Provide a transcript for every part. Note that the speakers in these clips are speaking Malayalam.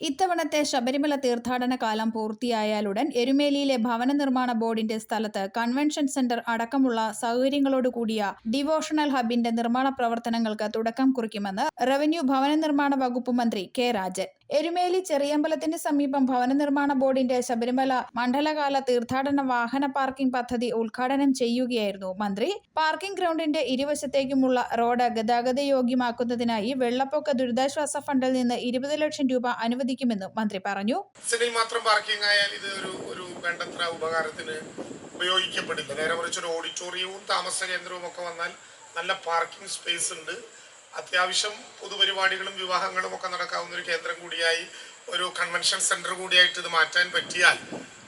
ഇത്തവണത്തെ ശബരിമല തീർത്ഥാടന കാലം പൂർത്തിയായാലുടൻ എരുമേലിയിലെ ഭവന നിർമ്മാണ ബോർഡിന്റെ സ്ഥലത്ത് കൺവെൻഷൻ സെന്റർ അടക്കമുള്ള സൗകര്യങ്ങളോടുകൂടിയ ഡിവോഷണൽ ഹബിന്റെ നിർമ്മാണ പ്രവർത്തനങ്ങൾക്ക് തുടക്കം കുറിക്കുമെന്ന് റവന്യൂ ഭവന നിർമ്മാണ വകുപ്പ് മന്ത്രി കെ രാജൻ. എരുമേലി ചെറിയമ്പലത്തിന്റെ സമീപം ഭവന നിർമ്മാണ ബോർഡിന്റെ ശബരിമല മണ്ഡലകാല തീർത്ഥാടന വാഹന പാർക്കിംഗ് പദ്ധതി ഉദ്ഘാടനം ചെയ്യുകയായിരുന്നു മന്ത്രി. പാർക്കിംഗ് ഗ്രൗണ്ടിന്റെ ഇരുവശത്തേക്കുമുള്ള റോഡ് ഗതാഗത യോഗ്യമാക്കുന്നതിനായി വെള്ളപ്പൊക്ക ദുരിതാശ്വാസ ഫണ്ടിൽ നിന്ന് ഇരുപത് ലക്ഷം രൂപ അനുവദിക്കുമെന്നും മന്ത്രി പറഞ്ഞു. മാത്രം പാർക്കിംഗ് ആയാൽ ഇത് ഒരു ഒരു വേണ്ടത്ര ഉപകാരത്തിന് ഉപയോഗിക്കപ്പെടില്ല. നേരെ മറിച്ച് ഒരു ഓഡിറ്റോറിയവും താമസ കേന്ദ്രവും ഒക്കെ വന്നാൽ നല്ല പാർക്കിംഗ് സ്പേസ് ഉണ്ട്. അത്യാവശ്യം പൊതുപരിപാടികളും വിവാഹങ്ങളും ഒക്കെ നടക്കാവുന്ന ഒരു കേന്ദ്രം കൂടിയായി ഒരു കൺവെൻഷൻ സെന്റർ കൂടിയായിട്ട് ഇത് മാറ്റാൻ പറ്റിയാൽ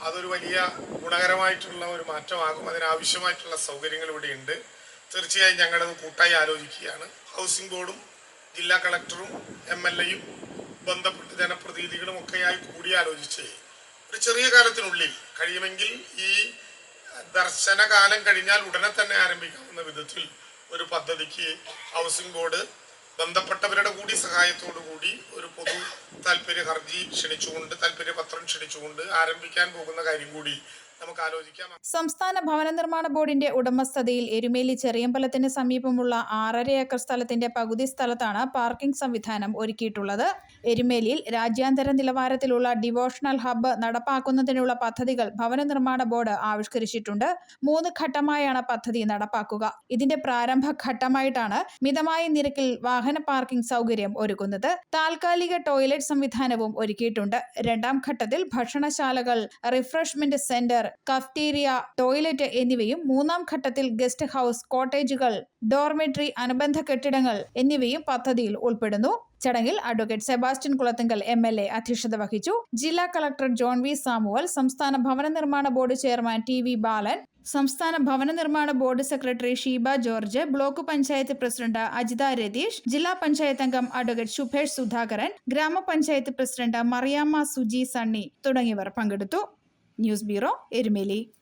അതൊരു വലിയ ഗുണകരമായിട്ടുള്ള ഒരു മാറ്റമാകും. അതിനാവശ്യമായിട്ടുള്ള സൗകര്യങ്ങൾ ഇവിടെ ഉണ്ട് തീർച്ചയായും ഞങ്ങളത് കൂട്ടായി ആലോചിക്കുകയാണ്. ഹൗസിംഗ് ബോർഡും ജില്ലാ കളക്ടറും എം എൽ എയും ബന്ധപ്പെട്ട ജനപ്രതിനിധികളും ഒക്കെയായി കൂടിയാലോചിച്ച് ഒരു ചെറിയ കാലത്തിനുള്ളിൽ കഴിയുമെങ്കിൽ ഈ ദർശനകാലം കഴിഞ്ഞാൽ ഉടനെ തന്നെ ആരംഭിക്കാവുന്ന വിധത്തിൽ ഒരു പദ്ധതിക്ക് ഹൗസിംഗ് ബോർഡ് ബന്ധപ്പെട്ടവരുടെ കൂടി സഹായത്തോടു കൂടി ഒരു പൊതു താല്പര്യ ഹർജി ക്ഷണിച്ചുകൊണ്ട് താല്പര്യ പത്രം ക്ഷണിച്ചുകൊണ്ട് ആരംഭിക്കാൻ പോകുന്ന കാര്യം കൂടി നമുക്ക് ആലോചിക്കാം സംസ്ഥാന ഭവന നിർമ്മാണ ബോർഡിന്റെ ഉടമസ്ഥതയിൽ എരുമേലി ചെറിയമ്പലത്തിന് സമീപമുള്ള ആറര ഏക്കർ സ്ഥലത്തിന്റെ പകുതി സ്ഥലത്താണ് പാർക്കിംഗ് സംവിധാനം ഒരുക്കിയിട്ടുള്ളത്. എരുമേലിയിൽ രാജ്യാന്തര നിലവാരത്തിലുള്ള ഡിവോഷണൽ ഹബ്ബ് നടപ്പാക്കുന്നതിനുള്ള പദ്ധതികൾ ഭവന നിർമ്മാണ ബോർഡ് ആവിഷ്കരിച്ചിട്ടുണ്ട്. മൂന്ന് ഘട്ടമായാണ് പദ്ധതി നടപ്പാക്കുക. ഇതിന്റെ പ്രാരംഭ ഘട്ടമായിട്ടാണ് മിതമായ നിരക്കിൽ വാഹന പാർക്കിംഗ് സൗകര്യം ഒരുക്കുന്നത്. താൽക്കാലിക ടോയ്ലറ്റ് സംവിധാനവും ഒരുക്കിയിട്ടുണ്ട്. രണ്ടാം ഘട്ടത്തിൽ ഭക്ഷണശാലകൾ റിഫ്രഷ്മെന്റ് സെന്റർ കഫ്റ്റീരിയ ടോയ്ലറ്റ് എന്നിവയും മൂന്നാം ഘട്ടത്തിൽ ഗസ്റ്റ് ഹൗസ് കോട്ടേജുകൾ ഡോർമെട്രി അനുബന്ധ കെട്ടിടങ്ങൾ എന്നിവയും പദ്ധതിയിൽ ഉൾപ്പെടുന്നു. ചടങ്ങിൽ advocate Sebastian Kulathinkal M L A അധ്യക്ഷത വഹിച്ചു. ജില്ലാ കളക്ടർ ജോൺ വി സാമുവൽ സംസ്ഥാന ഭവന നിർമ്മാണ board chairman T V Balan സംസ്ഥാന ഭവന നിർമ്മാണ board secretary Sheeba George block panchayat president Ajitha Ratheesh ജില്ലാ പഞ്ചായത്ത് അംഗം അഡ്വക്കേറ്റ് ശുഭേഷ് സുധാകരൻ ഗ്രാമപഞ്ചായത്ത് പ്രസിഡന്റ് മറിയാമ്മ സുജി സണ്ണി തുടങ്ങിയവർ പങ്കെടുത്തു. News bureau Erumeli.